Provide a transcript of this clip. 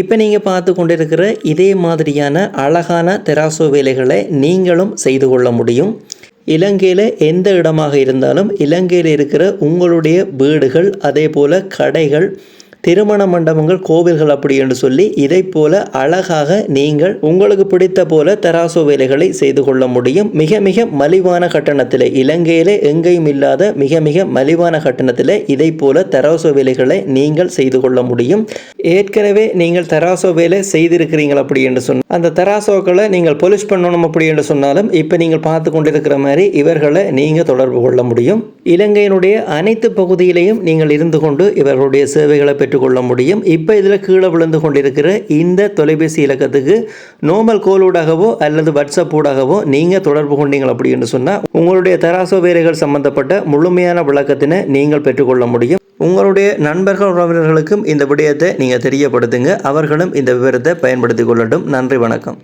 இப்போ நீங்கள் பார்த்து கொண்டிருக்கிற இதே மாதிரியான அழகான தெராசோ வேலைகளை நீங்களும் செய்து கொள்ள முடியும். இலங்கையில் எந்த இடமாக இருந்தாலும் இலங்கையில் இருக்கிற உங்களுடைய வீடுகள் அதே போல் கடைகள் திருமண மண்டபங்கள் கோவில்கள் அப்படி என்று சொல்லி இதை போல அழகாக நீங்கள் உங்களுக்கு பிடித்த போல தெராசோ வேலைகளை செய்து கொள்ள முடியும். மிக மிக மலிவான கட்டணத்தில் இலங்கையிலே எங்கேயும் இல்லாத மிக மிக மலிவான கட்டணத்தில் இதை போல தெராசோ வேலைகளை நீங்கள் செய்து கொள்ள முடியும். ஏற்கனவே நீங்கள் தெராசோ வேலை செய்திருக்கிறீங்கள் அப்படி என்று சொன்ன அந்த தெராசோக்களை நீங்கள் பொலிஷ் பண்ணணும் அப்படி என்று சொன்னாலும் இப்போ நீங்கள் பார்த்து கொண்டிருக்கிற மாதிரி இவர்களை நீங்கள் தொடர்பு கொள்ள முடியும். இலங்கையினுடைய அனைத்து பகுதியிலையும் நீங்கள் இருந்து கொண்டு இவர்களுடைய சேவைகளை பெற்றுக்கொள்ள முடியும். இப்போ இதில் கீழே விழுந்து கொண்டிருக்கிற இந்த தொலைபேசி இலக்கத்துக்கு நோமல் கோலூடாகவோ அல்லது வாட்ஸ்அப் ஊடாகவோ நீங்கள் தொடர்பு கொண்டீங்கள் அப்படி என்று சொன்னால் உங்களுடைய தராசோ வேலைகள் சம்பந்தப்பட்ட முழுமையான விளக்கத்தினை நீங்கள் பெற்றுக்கொள்ள முடியும். உங்களுடைய நண்பர்கள் உறவினர்களுக்கும் இந்த விடயத்தை நீங்கள் தெரியப்படுத்துங்க. அவர்களும் இந்த விவரத்தை பயன்படுத்திக் கொள்ளட்டும். நன்றி வணக்கம்.